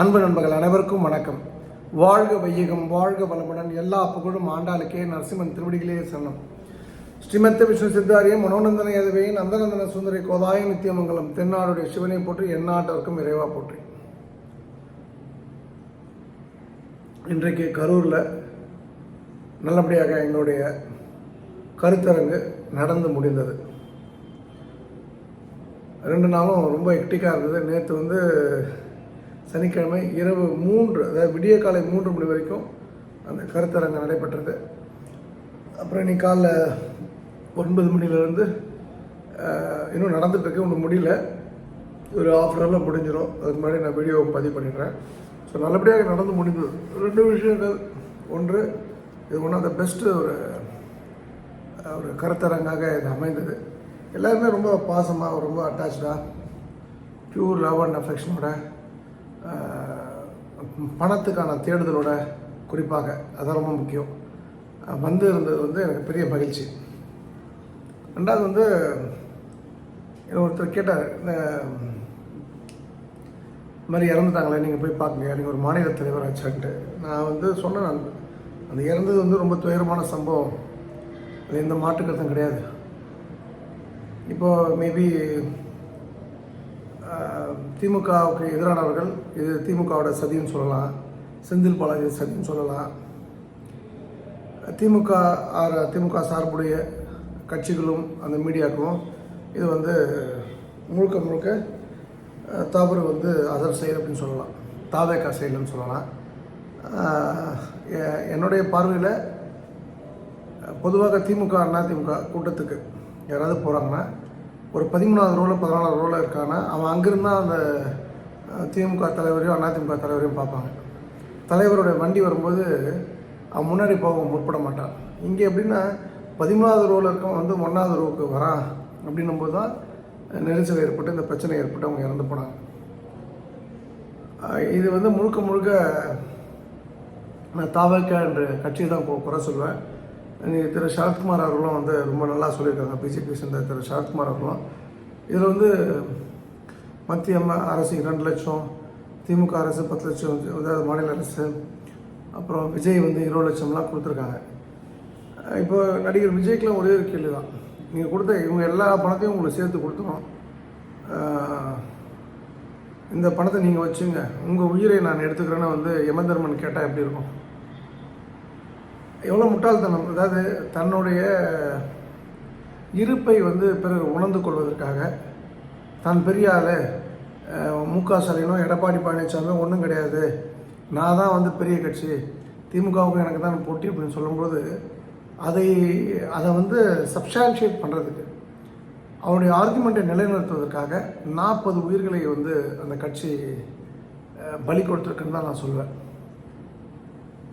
அன்பு நண்பர்கள் அனைவருக்கும் வணக்கம். வாழ்க வையகம் வாழ்க வளமுடன் எல்லா புகழும் ஆண்டாளுக்கே நரசிம்மன் திருவடிகளே சரணம் ஸ்ரீமத்த விஷ்ணு சித்தாரியம் மனோநந்தன எதவே நந்தநந்தன சுந்தரி கோதாய நித்தியமங்கலம் தென்னாடுடைய சிவனை போற்றி எந்நாட்டவருக்கும் இறைவா போற்றி. இன்றைக்கு கரூரில் நல்லபடியாக எங்களுடைய கருத்தரங்கு நடந்து முடிந்தது. ரெண்டு நாளும் ரொம்ப ஹெக்டிக்காக இருந்தது. நேற்று வந்து சனிக்கிழமை இரவு மூன்று அதாவது விடிய காலை மூன்று மணி வரைக்கும் அந்த கருத்தரங்கு நடைபெற்றது. அப்புறம் இன்னைக்கு காலைல ஒன்பது மணிலேருந்து இன்னும் நடந்துட்டு இருக்கு ஒன்றும் முடியல. ஒரு ஆஃப் ஹவரில் முடிஞ்சிடும் அதுக்கு முன்னாடி நான் வீடியோ பதிவு பண்ணிடுறேன். ஸோ நல்லபடியாக நடந்து முடிந்தது. ரெண்டு விஷயங்கள். ஒன்று இது ஒன் ஆஃப் த பெஸ்ட்டு ஒரு ஒரு கருத்தரங்காக இது அமைந்தது. எல்லாருமே ரொம்ப பாசமாக ரொம்ப அட்டாச்சாக ப்யூர் லவ் அண்ட் அஃபெக்ஷனோட பணத்துக்கான தேடுதலோட குறிப்பாக அதான் ரொம்ப முக்கியம். வந்து இருந்தது வந்து எனக்கு பெரிய மகிழ்ச்சி. ரெண்டாவது வந்து ஒருத்தர் கேட்டார் இந்த மாதிரி இறந்துட்டாங்களே நீங்கள் போய் பார்க்கலையா நீங்கள் ஒரு மாநில தலைவர் ஆச்சான்ட்டு. நான் வந்து சொன்னேன் நான் அந்த இறந்தது வந்து ரொம்ப துயரமான சம்பவம். அது எந்த மாற்றுக்கருத்தும் கிடையாது. இப்போது மேபி திமுகவுக்கு எதிரானவர்கள் இது திமுகவோட சதின்னு சொல்லலாம் செந்தில் பாலாஜி சதின்னு சொல்லலாம். திமுக ஆர் திமுக சார்புடைய கட்சிகளும் அந்த மீடியாக்களும் இது வந்து முழுக்க முழுக்க அஹ், தவறு வந்து அதர் செயல் அப்படின்னு சொல்லலாம். தாவேக்கா செயல்னு சொல்லலாம். எ- என்னுடைய பார்வையில் பொதுவாக திமுக அண்ணா திமுக கூட்டத்துக்கு யாராவது போகிறாங்கன்னா ஒரு பதிமூணாவது ரோவில் பதினாலாவது ரோவில் இருக்கான்னா அவன் அங்கிருந்தா அந்த திமுக தலைவரையும் அதிமுக தலைவரையும் பார்ப்பாங்க. தலைவருடைய வண்டி வரும்போது அவன் முன்னாடி போக முற்பட மாட்டான். இங்கே எப்படின்னா பதிமூணாவது ரோவில் இருக்கவன் வந்து ஒன்றாவது ரோவுக்கு வரான் அப்படின்னும் போது தான் நெரிசல் ஏற்பட்டு இந்த பிரச்சனை ஏற்பட்டு அவங்க இறந்து போனாங்க. இது வந்து முழுக்க முழுக்க நான் தாவக்க என்ற கட்சியை தான் குறை சொல்வேன். திரு சரத்குமார் அவர்களும் வந்து ரொம்ப நல்லா சொல்லியிருக்காங்க. பிஜேபி சேர்ந்த திரு சரத்குமார் அவர்களும். இதில் வந்து மத்திய அரசு இரண்டு லட்சம் திமுக அரசு பத்து லட்சம் அதாவது மாநில அரசு அப்புறம் விஜய் வந்து இருபது லட்சம்லாம் கொடுத்துருக்காங்க. இப்போ நடிகர் விஜய்க்கெலாம் ஒரே ஒரு கேள்வி தான் நீங்கள் கொடுத்த இவங்க எல்லா பணத்தையும் உங்களுக்கு சேர்த்து கொடுத்துரும். இந்த பணத்தை நீங்கள் வச்சுங்க. உங்கள் உயிரை நான் எடுத்துக்கிறேன்னு வந்து யமதர்மன் கேட்டால் எப்படி இருக்கும்? எவ்வளோ முட்டாள்தனம்? அதாவது தன்னுடைய இருப்பை வந்து பிறகு உணர்ந்து கொள்வதற்காக தான் பெரிய ஆள் மு க ஸ்டாலினோ எடப்பாடி பழனிசாமியோ ஒன்றும் கிடையாது. நான் தான் வந்து பெரிய கட்சி. திமுகவுக்கு எனக்கு தான் போட்டி அப்படின்னு சொல்லும்போது அதை அதை வந்து சப்ஸ்டான்ஷியேட் பண்ணுறதுக்கு அவருடைய ஆர்குமெண்ட்டை நிலைநிறுத்துவதற்காக நாற்பது உயிர்களை வந்து அந்த கட்சி பலி கொடுத்துருக்குன்னு தான் நான் சொல்லுவேன்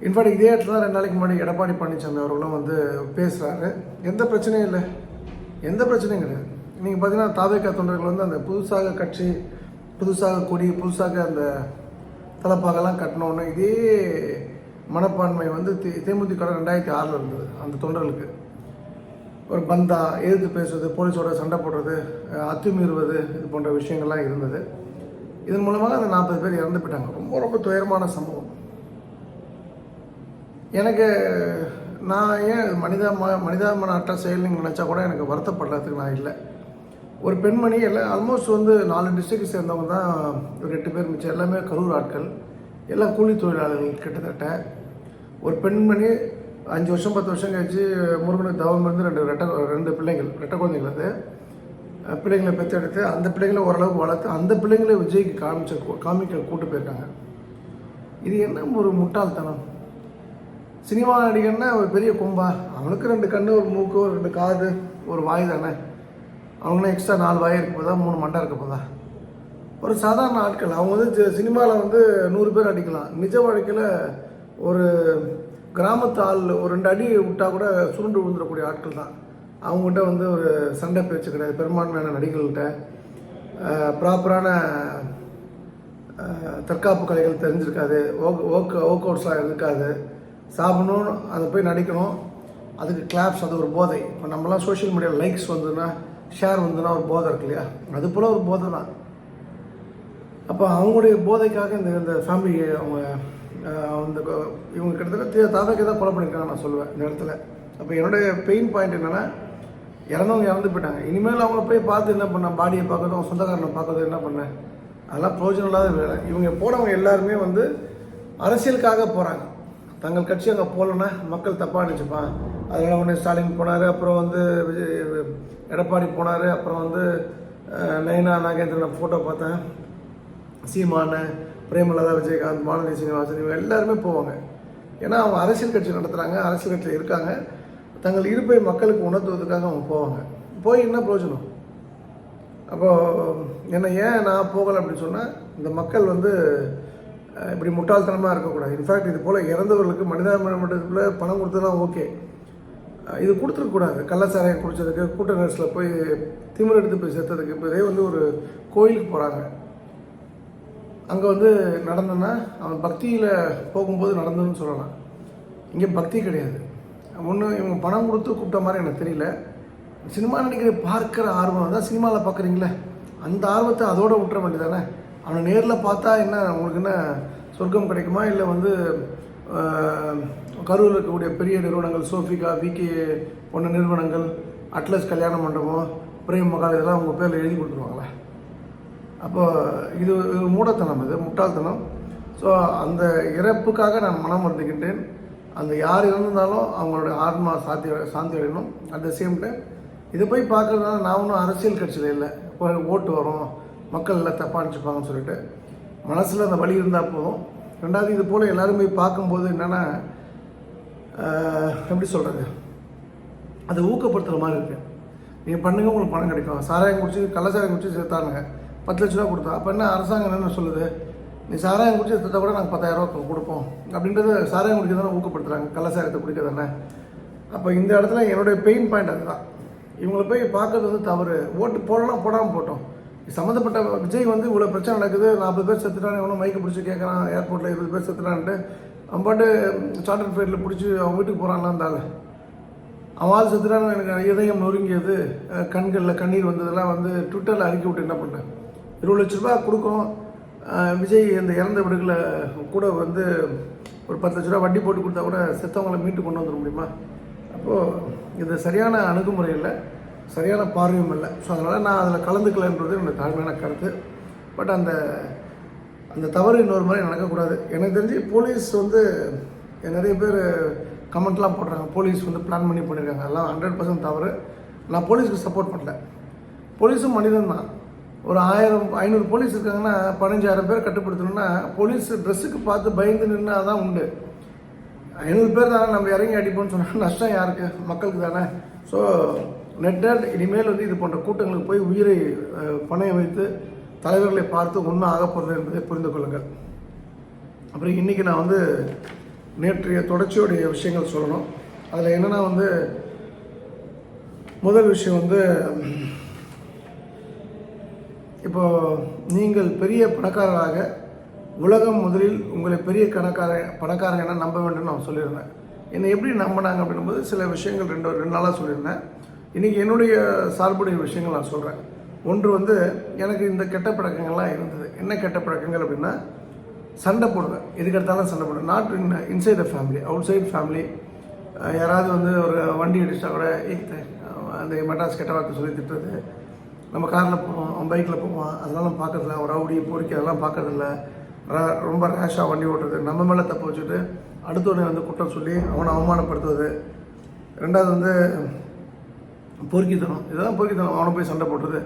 இன்ஃபேக்ட் இதே இடத்துல தான் ரெண்டு நாளைக்கு முன்னாடி எடப்பாடி பழனிசாமி அவர்களும் வந்து பேசுகிறாரு எந்த பிரச்சனையும் இல்லை. எந்த பிரச்சனையும் கிடையாது. நீங்கள் பார்த்தீங்கன்னா தாவேக்கா தொண்டர்கள் வந்து அந்த புதுசாக கட்சி புதுசாக கொடி புதுசாக அந்த தலைப்பாகலாம் கட்டினோன்னு இதே மனப்பான்மை வந்து தே தேமுதிக ரெண்டாயிரத்தி ஆறில் இருந்தது அந்த தொண்டர்களுக்கு. ஒரு பந்தா எதிர்த்து பேசுவது போலீஸோட சண்டை போடுறது அத்துமீறுவது இது போன்ற விஷயங்கள்லாம் இருந்தது. இதன் மூலமாக அந்த நாற்பது பேர் இறந்து போயிட்டாங்க. ரொம்ப ரொம்ப துயரமான சம்பவம். எனக்கு நான் ஏன் மனிதாம மனிதாபிமான அற்ற செயல்னு நினச்சா கூட எனக்கு வருத்தப்படுறதுக்கு நான் இல்லை. ஒரு பெண்மணி எல்லாம் ஆல்மோஸ்ட் வந்து நாலு டிஸ்ட்ரிக்ட் சேர்ந்தவங்க தான் ஒரு எட்டு பேர் மிச்சம். எல்லாமே கரூர் ஆட்கள். எல்லாம் கூலி தொழிலாளர்கள் கிட்டத்தட்ட. ஒரு பெண்மணி அஞ்சு வருஷம் பத்து வருஷம் கழிச்சு முருகனுக்கு தவம் இருந்து ரெண்டு ரெட்டை ரெண்டு பிள்ளைங்கள் ரெட்டை குழந்தைகள் அது. பிள்ளைங்களை பெற்றெடுத்து அந்த பிள்ளைங்களை ஓரளவுக்கு வளர்த்து அந்த பிள்ளைங்களை விஜய்க்கு காமிச்ச காமிக்க கூட்டு போயிருக்காங்க. இது என்ன ஒரு முட்டாள்தனம்? சினிமா நடிகன்னா ஒரு பெரிய கும்பா. அவனுக்கு ரெண்டு கண்ணு ஒரு மூக்கு ஒரு ரெண்டு காது ஒரு வாய் தானே. அவங்களாம் எக்ஸ்ட்ரா நாலு வாய் இருக்க போதா மூணு மண்டை இருக்க போதா? ஒரு சாதாரண ஆட்கள். அவங்க வந்து சினிமாவில் வந்து நூறு பேர் அடிக்கலாம் நிஜ வாழ்க்கையில் ஒரு கிராமத்து ஆள் ஒரு ரெண்டு அடி விட்டால் கூட சுருண்டு விழுந்துடக்கூடிய ஆட்கள் தான். அவங்ககிட்ட வந்து ஒரு சண்டை பேச்சு கிடையாது. பெரும்பான்மையான நடிகர்கள்கிட்ட ப்ராப்பரான தற்காப்பு கலைகள் தெரிஞ்சிருக்காது. ஒர்க் ஒர்க் ஒர்க் அவுட்ஸ்லாம் இருக்காது சாப்பிடணும் அதை போய் நடிக்கணும். அதுக்கு கிளாப்ஸ் அது ஒரு போதை. இப்போ நம்மளாம் சோஷியல் மீடியாவில் லைக்ஸ் வந்ததுன்னா ஷேர் வந்ததுன்னா ஒரு போதை இருக்கு இல்லையா? அது போல் ஒரு போதை தான். அப்போ அவங்களுடைய போதைக்காக இந்த இந்த ஃபேமிலி அவங்க அஹ், அந்த இவங்க கிட்டத்தட்ட தாதாக்கு தான் கொலை பண்ணியிருக்காங்க நான் சொல்லுவேன் இந்த இடத்துல. அப்போ என்னுடைய பெயின் பாயிண்ட் என்னென்னா இறந்தவங்க இறந்து போயிட்டாங்க. இனிமேல் அவங்கள போய் பார்த்து என்ன பண்ண பாடியை பார்க்கறதும் அவங்க சொந்தக்காரனை பார்க்கறதும் என்ன பண்ணேன் அதெல்லாம் ப்ரோஜனம் இல்லாத வேலை. இவங்க போனவங்க எல்லாருமே வந்து அரசியலுக்காக போகிறாங்க தங்கள் கட்சி அங்கே போகலன்னா மக்கள் தப்பாக நினச்சிப்பான் அதனால் உடனே ஸ்டாலின் போனார் அப்புறம் வந்து விஜய் எடப்பாடி போனார் அப்புறம் வந்து நயனா நாகேந்திரன் ஃபோட்டோ பார்த்தேன். சீமான பிரேமலதா விஜயகாந்த் மாலதி சீனிவாசன் இவங்க எல்லாருமே போவாங்க. ஏன்னா அவங்க அரசியல் கட்சி நடத்துகிறாங்க அரசியல் கட்சியில் இருக்காங்க. தங்கள் இருப்பை மக்களுக்கு உணர்த்துவதற்காக அவங்க போவாங்க. போய் என்ன பிரயோஜனம்? அப்போது என்ன ஏன் நான் போகலை அப்படின்னு சொன்னால் இந்த மக்கள் வந்து இப்படி முட்டாள்தனமாக இருக்கக்கூடாது. இன்ஃபேக்ட் இது போல் இறந்தவர்களுக்கு மனிதாபிமானத்துக்குள்ள பணம் கொடுத்ததுலாம் ஓகே இது கொடுத்துருக்கக்கூடாது கள்ளச்சாராயம் குடித்ததுக்கு கூட்ட நர்ஸில் போய் திமிர் எடுத்து போய் சேர்த்ததுக்கு இப்போ இதே வந்து ஒரு கோயிலுக்கு போகிறாங்க அங்கே வந்து நடந்ததுன்னா அவன் பக்தியில் போகும்போது நடந்ததுன்னு சொல்லலாம். இங்கே பக்தி கிடையாது. ஒன்று இவங்க பணம் கொடுத்து கூப்பிட்ட மாதிரி எனக்கு தெரியல. சினிமா நடிக்கிற பார்க்குற ஆர்வம் தான் சினிமாவில் பார்க்குறீங்களே அந்த ஆர்வத்தை அதோடு விட்டுற வேண்டியதானே அவனை நேரில் பார்த்தா என்ன உங்களுக்கு என்ன சொர்க்கம் கிடைக்குமா? இல்லை வந்து கரூரில் இருக்கக்கூடிய பெரிய நிறுவனங்கள் சோஃபிகா விகே போன்ற நிறுவனங்கள் அட்லஸ் கல்யாண மண்டபம் பிரேம் மகால் இதெல்லாம் உங்கள் பேரில் எழுதி கொடுத்துருவாங்களே. அப்போ இது இது மூடத்தனம் இது முட்டாள்தனம். ஸோ அந்த இறப்புக்காக நான் மனம் வருந்துகின்றேன். அந்த யார் இறந்திருந்தாலும் அவங்களோட ஆத்மா சாந்தி சாந்தி அடையணும். அட் த சேம் டைம் இதை போய் பார்க்கறதுனால நான் ஒன்றும் அரசியல் கட்சியில் இல்லை. இப்போ ஓட்டு வரும். மக்கள் எல்லாம் தப்பாக நினச்சிப்பாங்கன்னு சொல்லிட்டு மனசில் அந்த வழி இருந்தால் போதும். ரெண்டாவது இது போல் எல்லோரும் போய் பார்க்கும்போது என்னென்னா எப்படி சொல்கிறது அதை ஊக்கப்படுத்துகிற மாதிரி இருக்குது நீங்கள் பண்ணுங்கள் உங்களுக்கு பணம் கிடைக்கும். சாராயம் குடிச்சு கள்ளச்சாராயம் குடிச்சு சேர்த்தானுங்க பத்து லட்ச ரூபா கொடுத்தோம் அப்போ என்ன அரசாங்கம் என்ன சொல்லுது? நீ சாராயம் குடிச்சு சேர்த்தா கூட நாங்கள் பத்தாயிரம் கொடுப்போம். அப்படின்றது சாராயம் குடிக்கிறதான தானே கள்ளச்சாரத்தை குடிக்கிறதானே அப்போ இந்த இடத்துல என்னுடைய பெயின் பாயிண்ட் அதுதான். இவங்களை போய் பார்க்கறது வந்து தவறு. ஓட்டு போடலாம் போடாமல் போட்டோம். சம்மந்தப்பட்ட விஜய் வந்து இவ்வளோ பிரச்சனை நடக்குது நாற்பது பேர் செத்துட்டான் எவ்வளோ மைக்கை பிடிச்சி கேட்குறான் ஏர்போர்ட்டில் இருபது பேர் செத்துட்டான்ட்டு அவன்பாட்டு சார்ட்டர் ஃப்ளைட்டில் பிடிச்சி அவன் வீட்டுக்கு போகிறான்லாம் இருந்தாலும் அவன் ஆள் செத்துட்டான்னு எனக்கு இதயம் நொறுங்கியது. கண்களில் கண்ணீர் வந்ததெல்லாம் வந்து ட்விட்டரில் அறிக்கை விட்டு என்ன பண்ணேன் இருபது லட்ச ரூபா கொடுக்கும் விஜய் அந்த இறந்த வீடுகளை கூட வந்து ஒரு பத்து லட்ச ரூபா வட்டி போட்டு கொடுத்தா கூட செத்தவங்களை மீட்டு கொண்டு வந்துட முடியுமா? அப்போது இது சரியான அணுகுமுறை இல்லை. சரியான பார்வையும் இல்லை. ஸோ அதனால் நான் அதில் கலந்துக்கலைன்றது என்னோட தாழ்மையான கருத்து. பட் அந்த அந்த தவறு இன்னொரு மாதிரி நடக்கக்கூடாது. எனக்கு தெரிஞ்சு போலீஸ் வந்து நிறைய பேர் கமெண்ட்லாம் போடுறாங்க. போலீஸ் வந்து பிளான் பண்ணி பண்ணியிருக்காங்க எல்லாம் ஹண்ட்ரட் பர்சன்ட் தவறு. நான் போலீஸ்க்கு சப்போர்ட் பண்ணல. போலீஸும் மனிதன் தான். ஒரு ஆயிரம் ஐநூறு போலீஸ் இருக்காங்கன்னா பதினஞ்சாயிரம் பேர் கட்டுப்படுத்தணும்னா போலீஸ் ட்ரெஸ்ஸுக்கு பார்த்து பயந்து நின்னா தான் உண்டு. ஐநூறு பேர் தானே நம்ம இறங்கி அடிப்போம்னு சொன்னால் நஷ்டம் யாருக்கு? மக்களுக்கு தானே. ஸோ நெட்டட் இனிமேல் வந்து இது போன்ற கூட்டங்களுக்கு போய் உயிரை பணையம் வைத்து தலைவர்களை பார்த்து ஒன்றும் ஆக போகிறது என்பதை புரிந்து கொள்ளுங்கள். அப்புறம் இன்றைக்கி நான் வந்து நேற்றைய தொடர்ச்சியுடைய விஷயங்கள் சொல்லணும். அதில் என்னென்னா வந்து முதல் விஷயம் வந்து இப்போ நீங்கள் பெரிய பணக்காரராக உலகம் முதலில் உங்களை பெரிய கணக்கார பணக்காரங்க என்ன நம்ப வேண்டும்னு நான் சொல்லியிருந்தேன். என்னை எப்படி நம்பினாங்க அப்படின்னும்போது சில விஷயங்கள் ரெண்டு ரெண்டு நாளாக சொல்லியிருந்தேன். இன்றைக்கி என்னுடைய சார்புடைய விஷயங்கள் நான் சொல்கிறேன் ஒன்று வந்து எனக்கு இந்த கெட்ட பழக்கங்கள்லாம் இருந்தது. என்ன கெட்ட பழக்கங்கள் அப்படின்னா சண்டை போடுவேன். எதுக்கெடுத்தாலும் சண்டை போடுவேன். Not in inside the family outside family யாராவது வந்து ஒரு வண்டி அடிச்சா கூட அந்த மெட்ராஸ் கெட்ட வார்த்தை சொல்லி திட்டுறது. நம்ம காரில் போவோம் அவன் பைக்கில் போவான் அதெல்லாம் பார்க்கறதில்ல. ஒரு ரவுடி பொறுக்கி அதெல்லாம் பார்க்கறதில்ல. ரொம்ப ரேஷாக வண்டி ஓட்டுறது. நம்ம மேலே தப்பு வச்சுட்டு அடுத்தவனை வந்து குற்றம் சொல்லி அவனை அவமானப்படுத்துவது. ரெண்டாவது வந்து பொறுக்கித்தனம். இதுதான் பொறுக்கித்தனம். அவனை போய் சண்டை போடுறது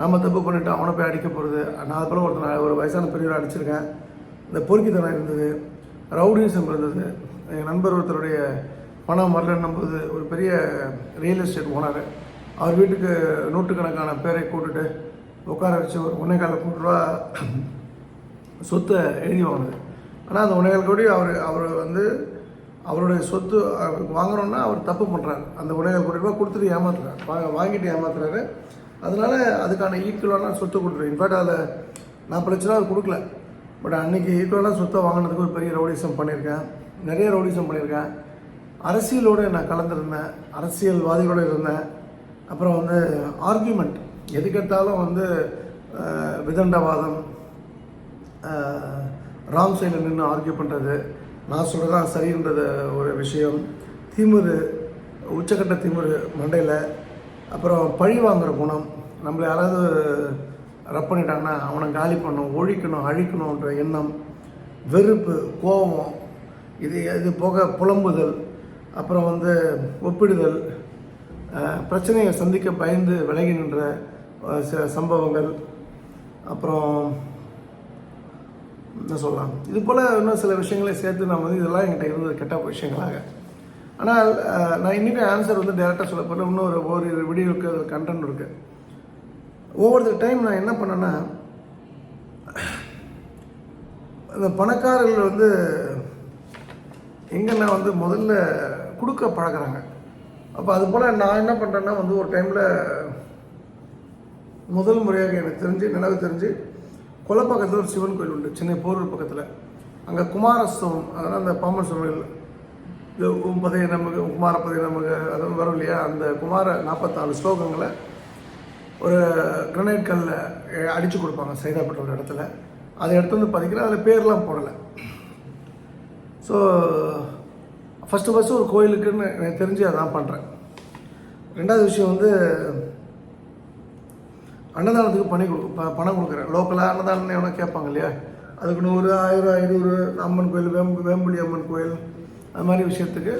நம்ம தப்பு பண்ணிவிட்டு அவனை போய் அடிக்க போகிறது நான் அது போல ஒருத்தன் ஒரு வயசான பெரியவரை அடிச்சிருக்கேன். இந்த பொறுக்கித்தனம் இருந்தது. ரவுடிசம் இருந்தது. என் நண்பர் ஒருத்தருடைய பணம் வரலன்னும் போது ஒரு பெரிய ரியல் எஸ்டேட் ஓனர் அவர் வீட்டுக்கு நூற்றுக்கணக்கான பேரை கூட்டுட்டு உட்கார வச்சு ஒரு ஒன்றே கூட்டு கோடி ரூபா சொத்தை எழுதி வாங்கினது. ஆனால் அந்த ஒன்றே கோடி அவர் அவர் வந்து அவருடைய சொத்து அவர் வாங்குறோன்னா அவர் தப்பு பண்ணுறாரு அந்த உடைகள் கோடி ரூபா கொடுத்துட்டு ஏமாத்துறாரு. வாங்க வாங்கிட்டு ஏமாத்துறாரு. அதனால அதுக்கான ஈக்குவலான சொத்து கொடுத்துரு இன்ஃபேக்ட் அதில் நாற்பது லட்ச ரூபா அவர் கொடுக்கல. பட் அன்னைக்கு ஈக்குவலான சொத்தை வாங்கினதுக்கு ஒரு பெரிய ரவுடிசம் பண்ணியிருக்கேன். நிறைய ரவுடிசம் பண்ணியிருக்கேன். அரசியலோடு நான் கலந்துருந்தேன். அரசியல்வாதிகளோடு இருந்தேன். அப்புறம் வந்து ஆர்கியூமெண்ட் எதுக்கெடுத்தாலும் வந்து விதண்டவாதம் ராங் சைடில் நின்று ஆர்கியூ பண்ணுறது நான் சொல்கிறதான் சரின்றது ஒரு விஷயம். திமிரு உச்சக்கட்ட திமிரு மண்டையில் அப்புறம் பழி வாங்குகிற குணம். நம்மளை யாராவது ரப் பண்ணிட்டாங்கன்னா அவனை காலி பண்ணணும் ஒழிக்கணும் அழிக்கணுன்ற எண்ணம் வெறுப்பு கோபம் இது இது போக புலம்புதல் அப்புறம் வந்து ஒப்பிடுதல் பிரச்சனையை சந்திக்க பயந்து விலகி நின்ற சில சம்பவங்கள் அப்புறம் என்ன சொல்லலாம். இது போல் இன்னும் சில விஷயங்களை சேர்த்து நான் வந்து இதெல்லாம் என்கிட்ட இருந்தது கெட்ட விஷயங்களாக. ஆனால் நான் இன்றைக்கும் ஆன்சர் வந்து டேரெக்டாக சொல்ல போகிறேன் இன்னும் ஒரு ஒரு இருக்குது அது கண்டென்ட் இருக்குது ஒவ்வொரு டைம் நான் என்ன பண்ணேன்னா இந்த பணக்காரர்கள் வந்து எங்கன்னா வந்து முதல்ல கொடுக்க பழகுறாங்க. அப்போ அது போல் நான் என்ன பண்ணுறேன்னா வந்து ஒரு டைமில் முதல் முறையாக எனக்கு தெரிஞ்சு நினைவு தெரிஞ்சு கொலப்பக்கத்தில் ஒரு சிவன் கோயில் உண்டு சென்னை போரூர் பக்கத்தில். அங்கே குமாரஸ்தவம் அதனால் அந்த பாம்பன் சுவாமிகள் இது பதவி நமக்கு குமாரப்பதை நமக்கு அதெல்லாம் வரும் இல்லையா? அந்த குமார நாற்பத்தாலு ஸ்லோகங்களை ஒரு கிரனைட் கல்லில் அடித்து கொடுப்பாங்க சைதாப்பட்ட ஒரு இடத்துல. அதை எடுத்து வந்து பார்த்தீங்கன்னா அதில் பேர்லாம் போடலை. ஸோ ஃபஸ்ட்டு ஃபஸ்ட்டு ஒரு கோயிலுக்குன்னு எனக்கு தெரிஞ்சு அதான் பண்ணுறேன் ரெண்டாவது விஷயம் வந்து அன்னதானத்துக்கு பணி கொடு ப- பணம் கொடுக்குறேன். லோக்கலாக அன்னதானம் எவ்வளோ கேட்பாங்க இல்லையா அதுக்கு நூறு ஆயிரம் ஐநூறு அம்மன் கோயில் வேம்பு வேம்புலி அம்மன் கோயில் அது மாதிரி விஷயத்துக்கு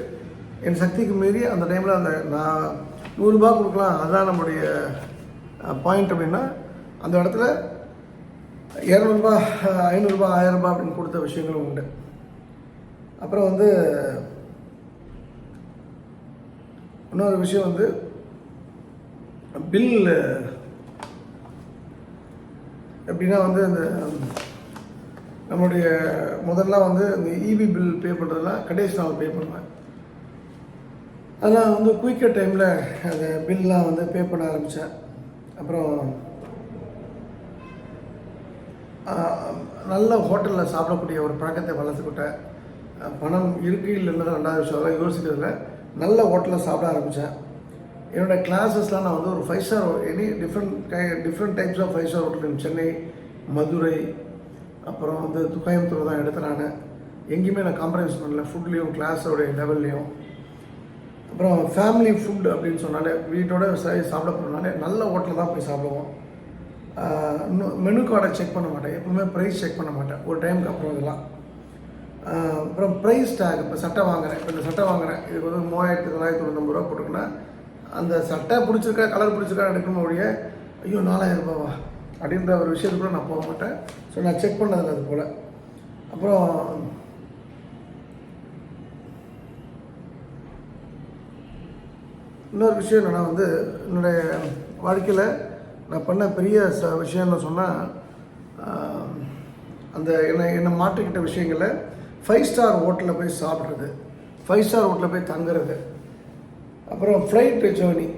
என் சக்திக்கு மீறி அந்த டைமில் அந்த நான் நூறுரூபா கொடுக்கலாம். அதுதான் நம்முடைய பாயிண்ட் அப்படின்னா அந்த இடத்துல இரநூறுபா ஐநூறுரூபா ஆயிரரூபா அப்படின்னு கொடுத்த விஷயங்களும் உண்டு. அப்புறம் வந்து இன்னொரு விஷயம் வந்து பில் எப்படின்னா வந்து அந்த நம்மளுடைய முதல்ல வந்து இந்த இபி பில் பே பண்ணுறதுலாம் கடைசி நாள் பே பண்ணுவேன். அதெல்லாம் வந்து குயிக்கர் டைமில் அந்த பில்லாம் வந்து பே பண்ண ஆரம்பித்தேன் அப்புறம் நல்ல ஹோட்டலில் சாப்பிடக்கூடிய ஒரு பழக்கத்தை வளர்த்துக்கிட்டேன். பணம் இருக்கு இல்லைன்றது ரெண்டாவது விஷயம் அதெல்லாம் யோசிக்கிறதுல நல்ல ஹோட்டலில் சாப்பிட ஆரம்பித்தேன் என்னோட கிளாஸஸ்லாம் நான் வந்து ஒரு five star any different guy different types of five star hotel Chennai Madurai அப்புறம் வந்து கோயம்புத்தூர் தான் எடுத்தேன் நான். எங்கேயுமே நான் காம்ப்ரமைஸ் பண்ணல. ஃபுட்லேயும் கிளாஸோடைய லெவல்லையும் அப்புறம் ஃபேமிலி ஃபுட் அப்படின்னு சொன்னாலே வீட்டோட சரி சாப்பிட போனாலே நல்ல ஹோட்டலில் தான் போய் சாப்பிடுவோம். இன்னும் மெனு கார்டை செக் பண்ண மாட்டேன். எப்பவுமே ப்ரைஸ் செக் பண்ண மாட்டேன். ஒரு டைமுக்கு அப்புறம் இதெல்லாம். அப்புறம் ப்ரைஸ் டேக் இப்போ சட்டை வாங்குறேன். இப்போ இந்த சட்டை வாங்குறேன். இதுக்கு வந்து மூவாயிரத்தி தொள்ளாயிரத்தி தொண்ணூத்தொம்பது ரூபா அந்த சட்டை பிடிச்சிருக்கா கலர் பிடிச்சிருக்கா எடுக்கணும் ஒழிய ஐயோ நாலாயிரம் ரூபாவா? அப்படின்ற ஒரு விஷயத்துக்கு கூட நான் போக மாட்டேன். ஸோ நான் செக் பண்ணதில்லை அது போல். அப்புறம் இன்னொரு விஷயம் என்னென்னா வந்து என்னுடைய வாழ்க்கையில் நான் பண்ண பெரிய ச விஷயம்னு சொன்னால் அந்த என்னை என்னை மாற்றிக்கிட்ட விஷயங்களில் ஃபைவ் ஸ்டார் ஹோட்டலில் போய் சாப்பிட்றது ஃபைவ் ஸ்டார் ஹோட்டலில் போய் தங்குறது அப்புறம் ஃப்ளைட் ஜேர்னி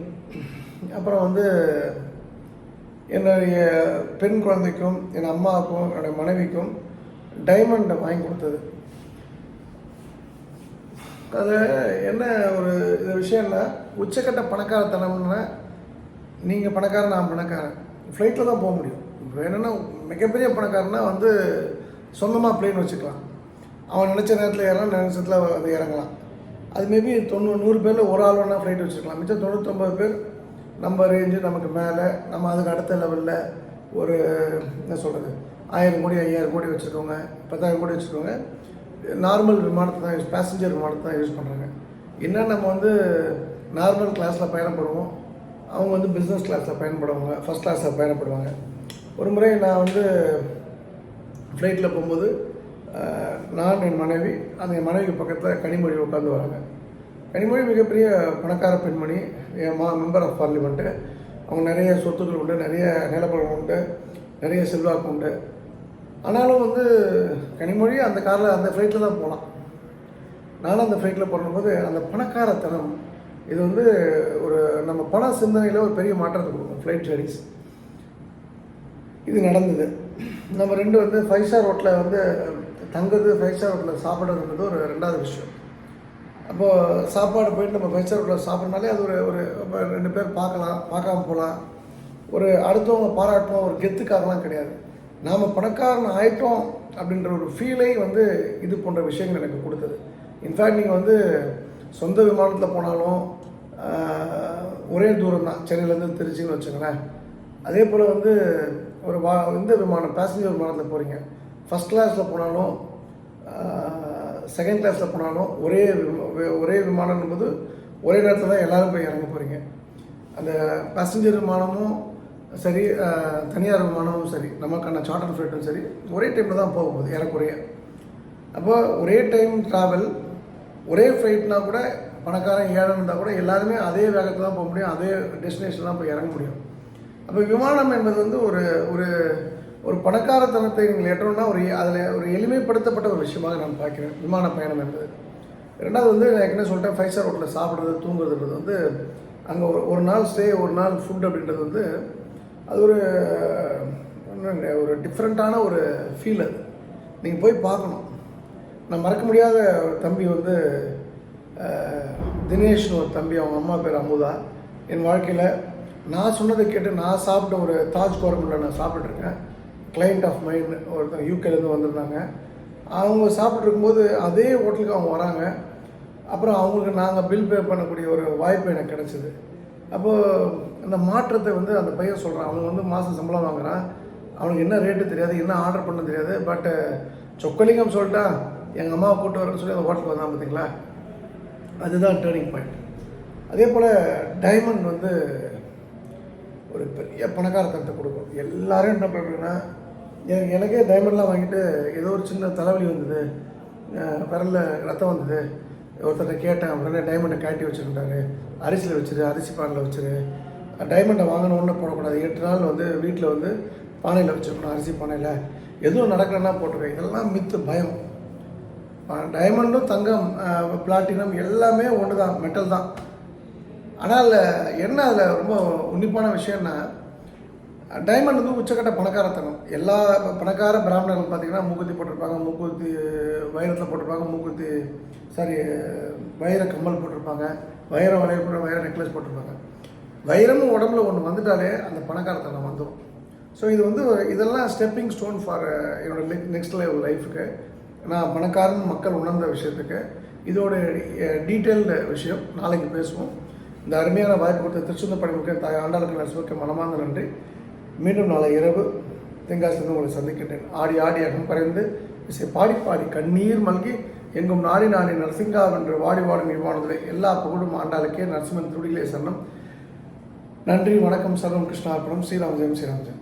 அப்புறம் வந்து என்னுடைய பெண் குழந்தைக்கும் என் அம்மாவுக்கும் என்னுடைய மனைவிக்கும் டைமண்டை வாங்கி கொடுத்தது. அது என்ன ஒரு இது விஷயம்னா உச்சக்கட்ட பணக்காரத்தனம்னா நீங்கள் பணக்காரன் நான் பணக்காரன். ஃப்ளைட்டில் தான் போக முடியும். இப்போ என்னென்னா மிகப்பெரிய பணக்காரனா வந்து சொந்தமாக பிளேன் வச்சுக்கலாம். அவன் நினச்ச நேரத்தில் ஏறலாம் நினச்ச நேரத்தில் அது இறங்கலாம். அது மேபி தொண்ணூறு நூறு பேரில் ஒரு ஆள் வேணால் ஃப்ளைட் வச்சுருக்கலாம். மிச்சம் தொண்ணூற்றொம்பது பேர் நம்ம ரேஞ்சு நமக்கு மேலே நம்ம அதுக்கு அடுத்த லெவலில் ஒரு என்ன சொல்கிறது ஆயிரம் கோடி ஐயாயிரம் கோடி வச்சுருக்கவங்க பத்தாயிரம் கோடி வச்சுருக்கவங்க நார்மல் விமானத்தை தான் யூஸ் பேசஞ்சர் விமானத்தை தான் யூஸ் பண்ணுறாங்க என்ன நம்ம வந்து நார்மல் கிளாஸில் பயணப்படுவோம் அவங்க வந்து பிஸ்னஸ் கிளாஸில் பயணப்படுவாங்க ஃபஸ்ட் கிளாஸில் பயணப்படுவாங்க. ஒரு முறை நான் வந்து ஃப்ளைட்டில் போகும்போது நான் என் மனைவி அந்த என் மனைவி பக்கத்தில் கனிமொழி உட்காந்து வராங்க. கனிமொழி மிகப்பெரிய பணக்கார பெண்மணி என் மா மெம்பர் ஆஃப் பார்லிமெண்ட்டு அவங்க நிறைய சொத்துக்கள் உண்டு நிறைய நிலப்பரம் உண்டு நிறைய செல்வாக்கு உண்டு. ஆனாலும் வந்து கனிமொழி அந்த காரில் அந்த ஃப்ளைட்டில் தான் போகலாம் நானும் அந்த ஃப்ளைட்டில் போடும்போது அந்த பணக்காரத்தனம் இது வந்து ஒரு நம்ம பண சிந்தனையில் ஒரு பெரிய மாற்றத்தை கொடுக்கும் ஃப்ளைட் ஜேர்னிஸ் இது நடந்தது. நம்ம ரெண்டு வந்து ஃபைவ் ஸ்டார் ஹோட்டலில் வந்து தங்குறது ஃபைவ் ஸ்டார் ஹோட்டலில் சாப்பிட்றதுன்றது ஒரு ரெண்டாவது விஷயம். அப்போது சாப்பாடு போயிட்டு நம்ம ஃபைவ் ஸ்டார் ஹோட்டலில் சாப்பிட்றனாலே அது ஒரு ஒரு ரெண்டு பேர் பார்க்கலாம் பார்க்காம போகலாம். ஒரு அடுத்தவங்க பாராட்டணும் ஒரு கெத்துக்காகலாம் கிடையாது. நாம் பணக்காரன் ஆயிட்டோம் அப்படின்ற ஒரு ஃபீலை வந்து இது போன்ற விஷயங்கள் எனக்கு கொடுத்தது. இன்ஃபேக்ட் நீங்கள் வந்து சொந்த விமானத்தில் போனாலும் ஒரே தூரம் தான் சென்னையிலேருந்து திருச்சின்னு வச்சுங்களேன் அதே போல் வந்து ஒரு வா இந்த விமானம் பேசஞ்சர் விமானத்தில் போகிறீங்க ஃபஸ்ட் கிளாஸில் போனாலும் செகண்ட் கிளாஸில் போனாலும் ஒரே ஒரே விமானம்னும் போது ஒரே நேரத்தில் தான் எல்லோரும் போய் இறங்க போகிறீங்க அந்த பேசஞ்சர் விமானமும் சரி தனியார் விமானமும் சரி நமக்கான சார்ட்டர் ஃப்ளைட்டும் சரி ஒரே டைமில் தான் போக போகுது ஏறக்குறைய. அப்போ ஒரே டைம் ட்ராவல் ஒரே ஃப்ளைட்னால் கூட பணக்காரன் ஏழை இருந்தால் கூட எல்லாருமே அதே வேகத்தில் தான் போக முடியும் அதே டெஸ்டினேஷன் தான் போய் இறங்க முடியும். அப்போ விமானம் என்பது வந்து ஒரு ஒரு ஒரு பணக்காரத்தனத்தை நீங்கள் ஏற்றோம்னா ஒரு அதில் ஒரு எளிமைப்படுத்தப்பட்ட ஒரு விஷயமாக நான் பார்க்குறேன். விமான பயணம் என்பது. ரெண்டாவது வந்து நான் என்ன சொல்லிட்டேன் ஃபைவ் ஸ்டார் ஹோட்டலில் சாப்பிட்றது தூங்குறதுன்றது வந்து அங்கே ஒரு ஒரு நாள் ஸ்டே ஒரு நாள் ஃபுட் அப்படின்றது வந்து அது ஒரு என்ன, ஒரு டிஃப்ரெண்ட்டான ஒரு ஃபீல் அது. நீங்கள் போய் பார்க்கணும். நான் மறக்க முடியாத ஒரு தம்பி வந்து தினேஷ்னு ஒரு தம்பி அவங்க அம்மா பேர் அமுதா. என் வாழ்க்கையில் நான் சொன்னதை கேட்டு நான் சாப்பிட்ட ஒரு தாஜ் கவர்மெண்ட்டில் நான் சாப்பிட்ருக்கேன் கிளைண்ட் ஆஃப் மைண்ட் ஒருத்தங்க யூகேலேருந்து வந்திருந்தாங்க. அவங்க சாப்பிட்ருக்கும்போது அதே ஹோட்டலுக்கு அவங்க வராங்க. அப்புறம் அவங்களுக்கு நாங்கள் பில் பே பண்ணக்கூடிய ஒரு வாய்ப்பு எனக்கு கிடச்சிது. அப்போது அந்த மாற்றத்தை வந்து அந்த பையன் சொல்கிறான் அவன் வந்து மாதம் சம்பளம் வாங்குறான். அவனுக்கு என்ன ரேட்டு தெரியாது என்ன ஆர்டர் பண்ண தெரியாது. பட்டு சொக்கலிங்கம் சொல்லிட்டா எங்கள் அம்மாவை கூப்பிட்டு வரேன்னு சொல்லி அந்த ஹோட்டலுக்கு வந்தான் பார்த்தீங்களா அதுதான் டேர்னிங் பாயிண்ட் அதே போல் டைமண்ட் வந்து ஒரு பெரிய பணக்காரத்தனத்தை கொடுக்கும். எல்லோரும் என்ன பண்ணுறதுன்னா எனக்கு எனக்கே டைமண்ட்லாம் வாங்கிட்டு ஏதோ ஒரு சின்ன தலைவலி வந்தது. விரலில் ரத்தம் வந்தது. ஒருத்தர்கிட்ட கேட்டேன் உடனே டைமண்டை காட்டி வச்சுருந்தாரு. அரிசியில் வச்சிரு அரிசி பானையில் வச்சிரு. டைமண்டை வாங்கணுன்னு போடக்கூடாது. எட்டு நாள் வந்து வீட்டில் வந்து பானையில் வச்சுருக்கணும் அரிசி பானையில். எதுவும் நடக்கலன்னா போட்டுருவேன் இதெல்லாம் மித்து பயம். டைமண்டும் தங்கம் பிளாட்டினம் எல்லாமே ஒன்று தான். மெட்டல் தான் ஆனால் என்ன அதில் ரொம்ப உன்னிப்பான விஷயம்னா டைமண்ட் வந்து உச்சக்கட்ட பணக்காரத்தனம். எல்லா பணக்கார பிராமணர்கள் பார்த்தீங்கன்னா மூக்குத்தி போட்டிருப்பாங்க மூக்குத்தி வைரத்தில் போட்டிருப்பாங்க மூக்குத்தி சாரி வைர கம்மல் போட்டிருப்பாங்க வைர வளையல் போட்டு வைர நெக்லஸ் போட்டிருப்பாங்க. வைரமும் உடம்புல ஒன்று வந்துட்டாலே அந்த பணக்காரத்தனம் வந்துடும் ஸோ இது வந்து இதெல்லாம் ஸ்டெப்பிங் ஸ்டோன் ஃபார் என்னோட நெக்ஸ்ட் லெவல் லைஃபுக்கு நான் பணக்காரன் மக்கள் உணர்ந்த விஷயத்துக்கு இதோட uh, டீட்டெயில்டு விஷயம். நாளைக்கு பேசுவோம். இந்த அருமையான வாய்ப்பு கொடுத்த திருச்செந்தூர் முக்கிய தாய் ஆண்டாளுக்கு நரசுக்கு மனமார்ந்த நன்றி. மீண்டும் நாளை இரவு தென்காசிலிருந்து உங்களை சந்திக்கின்றேன். ஆடி ஆடி அகம் பறைந்து இசை பாடி பாடி கண்ணீர் மல்கி எங்கும் நாடி நாடி நரசிங்கா என்று வாடி வாடும் நிர்வாணத்திலே எல்லா புகழும் ஆண்டாளுக்கே நரசிம்மன் துடிகளே சரணம். நன்றி வணக்கம் சரணம் கிருஷ்ணார்ப்பணம் ஸ்ரீராமஜெயம் ஸ்ரீராமஜெயம்